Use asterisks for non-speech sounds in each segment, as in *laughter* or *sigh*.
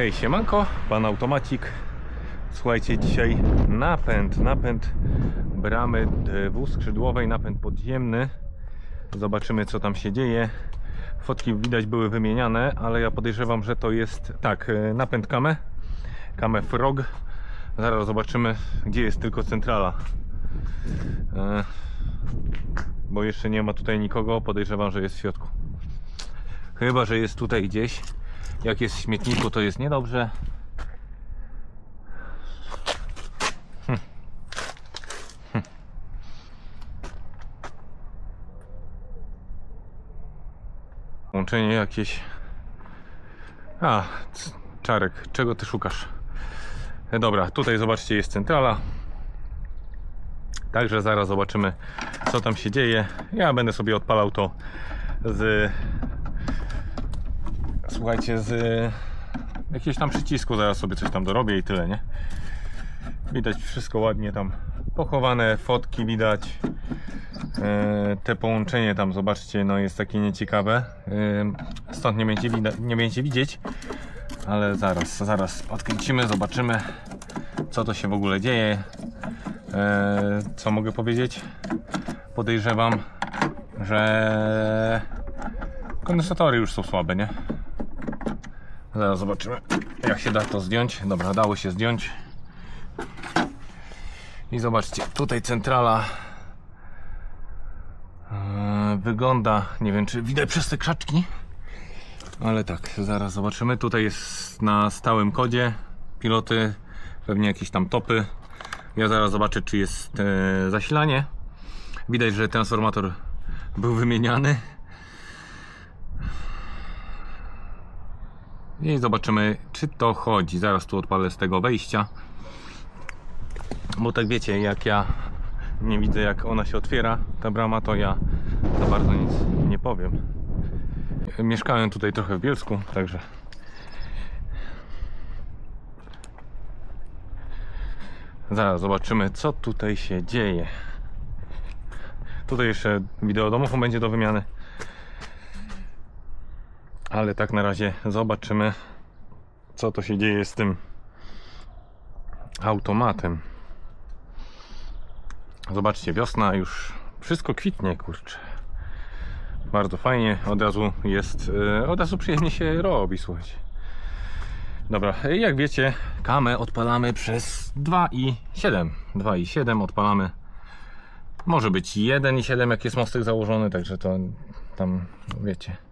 Hej, siemanko, pan automatik. Słuchajcie, dzisiaj napęd, napęd bramy dwuskrzydłowej, napęd podziemny. Zobaczymy, co tam się dzieje. Fotki widać były wymieniane, ale ja podejrzewam, że to jest tak, e, napęd Kame, Kame Frog. Zaraz zobaczymy, gdzie jest tylko centrala. E, Bo jeszcze nie ma tutaj nikogo, podejrzewam, że jest w środku. Chyba, że jest tutaj gdzieś. Jak jest w śmietniku, to jest niedobrze. Hm. Łączenie jakieś. A, czarek, czego ty szukasz? E, Dobra, tutaj zobaczcie, jest centrala. Także zaraz zobaczymy, co tam się dzieje. Ja będę sobie odpalał to z słuchajcie, z jakiegoś tam przycisku zaraz sobie coś tam dorobię i tyle, nie? Widać wszystko ładnie tam pochowane, fotki widać. E, Te połączenie tam, zobaczcie, no jest takie nieciekawe. E, Stąd nie będzie, widać, nie będzie widzieć, ale zaraz, zaraz odkręcimy, zobaczymy, co to się w ogóle dzieje. E, Co mogę powiedzieć? Podejrzewam, że kondensatory już są słabe, nie? Zaraz zobaczymy, jak się da to zdjąć. Dobra, dało się zdjąć. I zobaczcie, tutaj centrala e, wygląda, nie wiem czy widać przez te krzaczki, ale tak, zaraz zobaczymy. Tutaj jest na stałym kodzie piloty, pewnie jakieś tam topy. Ja zaraz zobaczę, czy jest e, zasilanie. Widać, że transformator był wymieniany. I zobaczymy, czy to chodzi. Zaraz tu odpalę z tego wejścia. Bo tak wiecie, jak ja nie widzę, jak ona się otwiera, ta brama, to ja za bardzo nic nie powiem. Mieszkałem tutaj trochę w Bielsku, także. Zaraz zobaczymy, co tutaj się dzieje. Tutaj jeszcze wideo domofu będzie do wymiany. Ale tak na razie zobaczymy, co to się dzieje z tym automatem. Zobaczcie, wiosna już wszystko kwitnie, kurczę. Bardzo fajnie, od razu jest, e, od razu przyjemnie się robi, słuchajcie. Dobra, jak wiecie, kamę odpalamy przez 2,7. 2,7 odpalamy. Może być 1,7 jak jest mostek założony, także to tam wiecie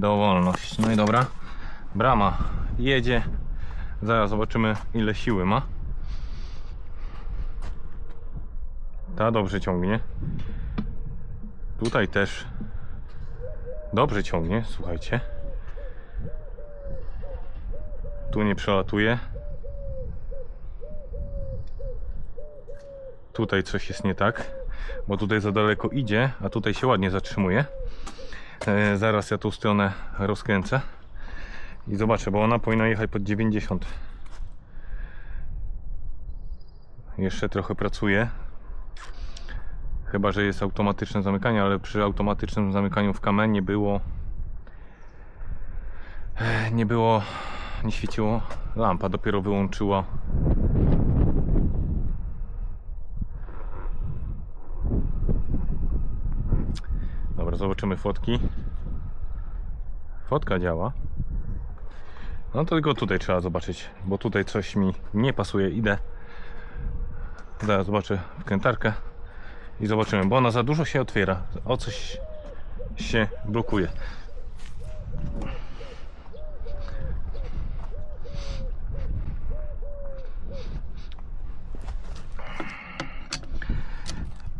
dowolność. No i dobra, brama jedzie. Zaraz zobaczymy, ile siły ma. Ta dobrze ciągnie. Tutaj też dobrze ciągnie, słuchajcie. Tu nie przelatuje. Tutaj coś jest nie tak, bo tutaj za daleko idzie, a tutaj się ładnie zatrzymuje. E, zaraz ja tą stronę rozkręcę i zobaczę, bo ona powinna jechać pod 90. Jeszcze trochę pracuje. Chyba, że jest automatyczne zamykanie, ale przy automatycznym zamykaniu w kamenie nie było e, nie było nie świeciło lampa, dopiero wyłączyła Zobaczymy fotki. Fotka działa. No tylko tutaj trzeba zobaczyć, bo tutaj coś mi nie pasuje. Idę. Zaraz zobaczę wkrętarkę i zobaczymy, bo ona za dużo się otwiera. O coś się blokuje.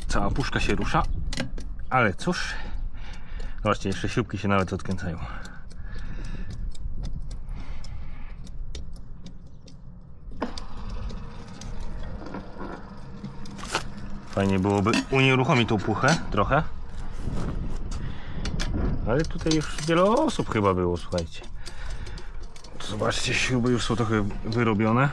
Cała puszka się rusza. Ale cóż. Zobaczcie, jeszcze śrubki się nawet odkręcają. Fajnie byłoby unieruchomić tą puchę trochę. Ale tutaj już wiele osób chyba było, słuchajcie. Zobaczcie, śruby już są trochę wyrobione.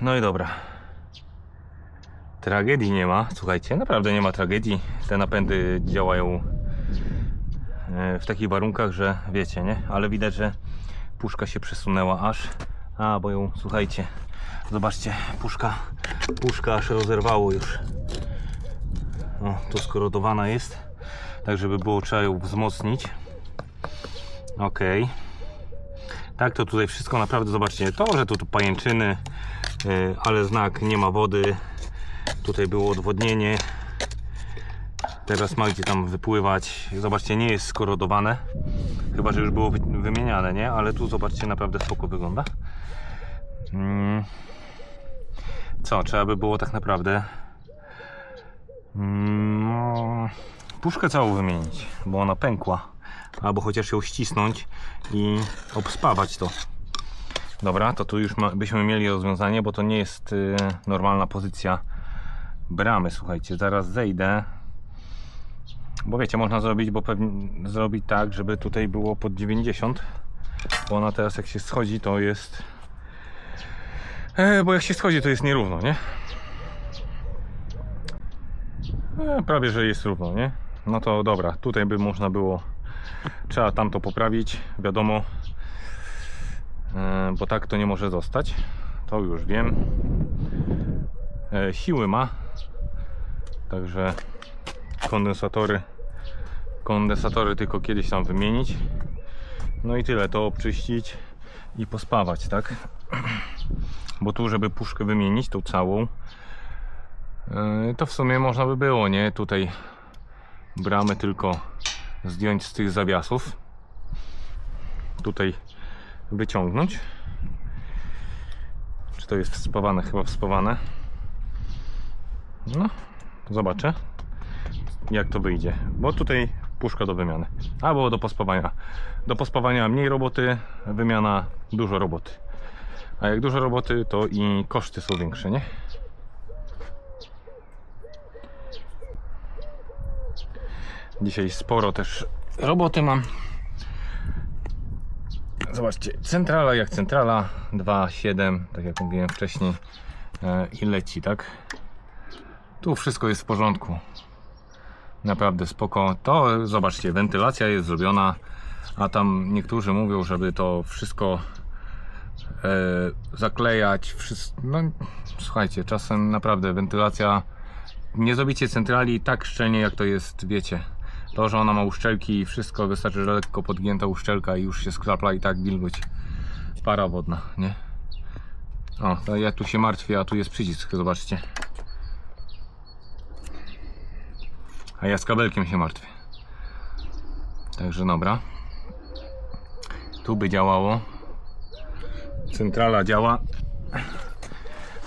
No i dobra. Tragedii nie ma, słuchajcie, naprawdę nie ma tragedii. Te napędy działają e, w takich warunkach, że wiecie, nie? Ale widać, że puszka się przesunęła aż. A, bo ją, słuchajcie, zobaczcie, puszka, puszka aż rozerwało już. O, tu skorodowana jest. Tak, żeby było trzeba ją wzmocnić. Ok. Tak, to tutaj wszystko naprawdę, zobaczcie, to, że tu, tu pajęczyny, ale znak nie ma wody. Tutaj było odwodnienie. Teraz ma gdzie tam wypływać. Zobaczcie, nie jest skorodowane. Chyba, że już było wy- wymieniane, nie? Ale tu zobaczcie, naprawdę spoko wygląda. Mm. Co, trzeba by było tak naprawdę mm, no, puszkę całą wymienić, bo ona pękła. Albo chociaż ją ścisnąć i obspawać to. Dobra, to tu już byśmy mieli rozwiązanie, bo to nie jest y, normalna pozycja bramy. Słuchajcie, zaraz zejdę. Bo wiecie, można zrobić, bo pewnie zrobić tak, żeby tutaj było pod 90. Bo ona teraz jak się schodzi, to jest. E, bo jak się schodzi, to jest nierówno, nie? E, prawie, że jest równo, nie? No to dobra, tutaj by można było. Trzeba tam to poprawić, wiadomo. E, bo tak to nie może zostać. To już wiem. E, siły ma. Także kondensatory kondensatory tylko kiedyś tam wymienić no i tyle, to obczyścić i pospawać, tak *clears throat* bo tu żeby puszkę wymienić, tą całą yy, to w sumie można by było, nie, tutaj bramę tylko zdjąć z tych zawiasów tutaj wyciągnąć czy to jest wspawane? Chyba wspawane no, zobaczę jak to wyjdzie, bo tutaj puszka do wymiany, albo do pospawania. Do pospawania mniej roboty, wymiana dużo roboty. A jak dużo roboty, to i koszty są większe, nie? Dzisiaj sporo też roboty mam. Zobaczcie, centrala jak centrala 2.7, tak jak mówiłem wcześniej e, i leci, tak? Tu wszystko jest w porządku. Naprawdę spoko. To zobaczcie, wentylacja jest zrobiona, a tam niektórzy mówią, żeby to wszystko e, zaklejać. Wszystko, no słuchajcie, czasem naprawdę wentylacja. Nie zrobicie centrali tak szczelnie, jak to jest, wiecie. To, że ona ma uszczelki i wszystko, wystarczy, że lekko podgięta uszczelka i już się skrapla i tak wilgoć. Para wodna, nie? O, to ja tu się martwię, a tu jest przycisk, zobaczcie. A ja z kabelkiem się martwię. Także dobra. Tu by działało. Centrala działa.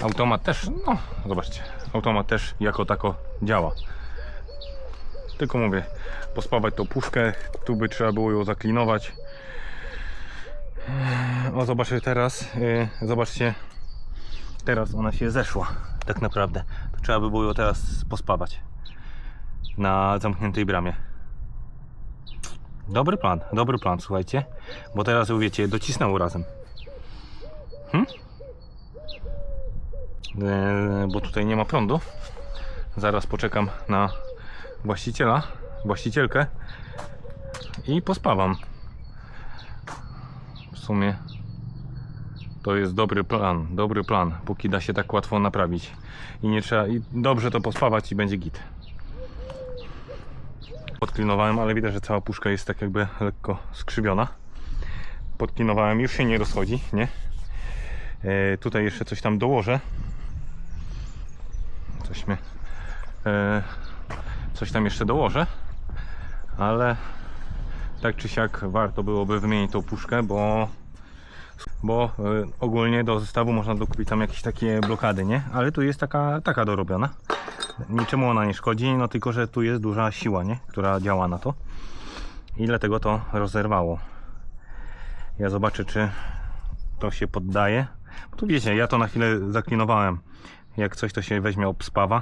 Automat też, no zobaczcie. Automat też jako tako działa. Tylko mówię, pospawać tą puszkę. Tu by trzeba było ją zaklinować. O, zobaczcie teraz. Yy, zobaczcie. Teraz ona się zeszła. Tak naprawdę. To trzeba by było ją teraz pospawać na zamkniętej bramie. Dobry plan, dobry plan, słuchajcie. Bo teraz, wiecie, docisnęło razem. Hm? E, bo tutaj nie ma prądu. Zaraz poczekam na właściciela, właścicielkę i pospawam. W sumie to jest dobry plan, dobry plan, póki da się tak łatwo naprawić. I nie trzeba, i dobrze to pospawać i będzie git podklinowałem, ale widać, że cała puszka jest tak jakby lekko skrzywiona. Podklinowałem, już się nie rozchodzi, nie? E, tutaj jeszcze coś tam dołożę. Coś mnie, e, coś tam jeszcze dołożę, ale tak czy siak warto byłoby wymienić tą puszkę, bo bo e, ogólnie do zestawu można dokupić tam jakieś takie blokady, nie? Ale tu jest taka, taka dorobiona. Niczemu ona nie szkodzi, no tylko, że tu jest duża siła, nie? która działa na to. I dlatego to rozerwało. Ja zobaczę, czy to się poddaje. Tu wiecie, ja to na chwilę zaklinowałem. Jak coś to się weźmie obspawa.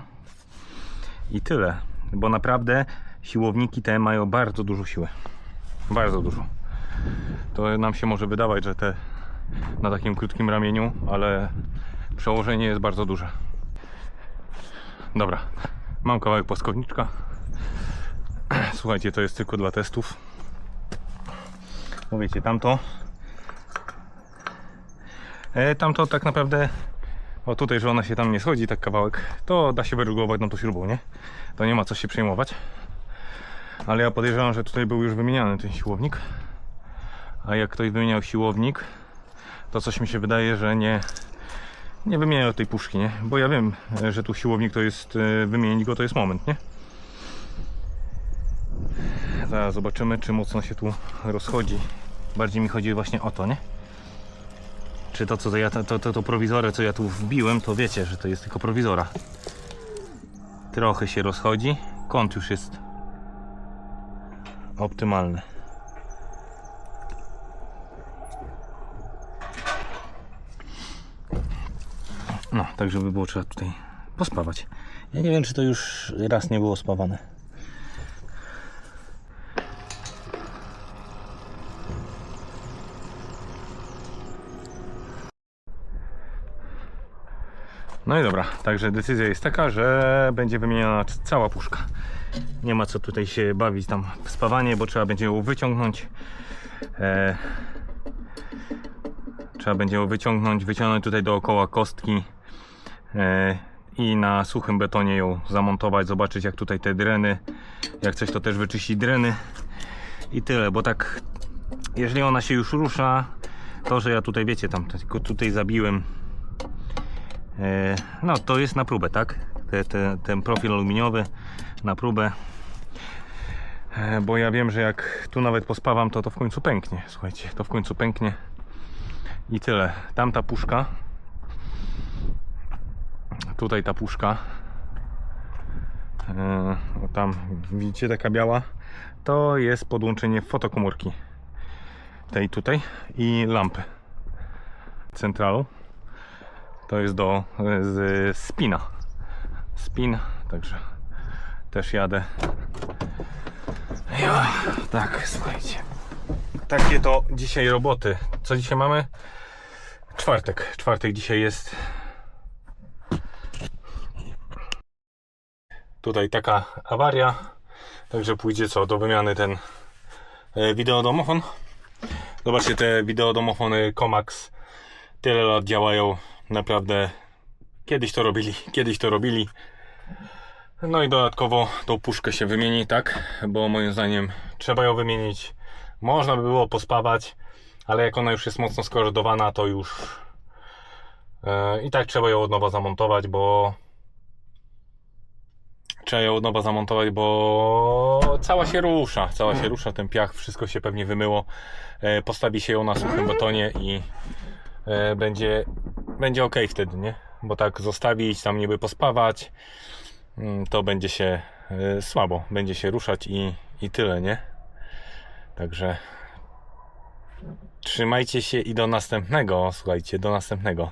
I tyle, bo naprawdę siłowniki te mają bardzo dużo siły bardzo dużo to nam się może wydawać, że te na takim krótkim ramieniu, ale przełożenie jest bardzo duże. Dobra, mam kawałek płaskowniczka. *clears throat* Słuchajcie, to jest tylko dla testów. Bo wiecie, tamto. E, tamto tak naprawdę. O tutaj, że ona się tam nie schodzi, tak kawałek, to da się wyregulować tą to śrubą, nie? To nie ma co się przejmować. Ale ja podejrzewam, że tutaj był już wymieniany ten siłownik. A jak ktoś wymieniał siłownik, to coś mi się wydaje, że nie, nie wymieniał tej puszki, nie? Bo ja wiem, że tu siłownik to jest, e, wymienić go to jest moment, nie? Zaraz zobaczymy, czy mocno się tu rozchodzi. Bardziej mi chodzi właśnie o to, nie? Czy to, co ja, to, to, to prowizorę, co ja tu wbiłem, to wiecie, że to jest tylko prowizora. Trochę się rozchodzi. Kąt już jest optymalny. No, tak żeby było trzeba tutaj pospawać. Ja nie wiem, czy to już raz nie było spawane. No i dobra, także decyzja jest taka, że będzie wymieniona cała puszka. Nie ma co tutaj się bawić tam w spawanie, bo trzeba będzie ją wyciągnąć. E, trzeba będzie ją wyciągnąć, wyciągnąć tutaj dookoła kostki e, i na suchym betonie ją zamontować, zobaczyć jak tutaj te dreny, jak coś to też wyczyścić dreny i tyle, bo tak jeżeli ona się już rusza, to że ja tutaj wiecie, tam tylko tutaj zabiłem No, to jest na próbę, tak? Te, te, ten profil aluminiowy na próbę. E, Bo ja wiem, że jak tu nawet pospawam, to to w końcu pęknie. Słuchajcie, to w końcu pęknie. I tyle. Tamta puszka. Tutaj ta puszka. E, o tam widzicie taka biała. To jest podłączenie fotokomórki. Tej tutaj i lampy. Centralu to jest do z spina. Spin, także też jadę. Ja, tak, słuchajcie. Takie to dzisiaj roboty. Co dzisiaj mamy? Czwartek. Czwartek dzisiaj jest. Tutaj taka awaria. Także pójdzie co do wymiany ten e, wideodomofon. Zobaczcie te wideodomofony Comax tyle lat działają. Naprawdę kiedyś to robili, kiedyś to robili. No i dodatkowo tą puszkę się wymieni, tak? Bo moim zdaniem trzeba ją wymienić. Można by było pospawać, ale jak ona już jest mocno skorodowana, to już e, i tak trzeba ją od nowa zamontować, bo trzeba ją od nowa zamontować, bo cała się rusza, cała się rusza, ten piach, wszystko się pewnie wymyło. E, Postawi się ją na suchym betonie i e, będzie, będzie ok wtedy, nie? Bo tak zostawić, tam niby pospawać, mm, to będzie się e, słabo, będzie się ruszać i, i tyle, nie? Także trzymajcie się i do następnego, słuchajcie, do następnego.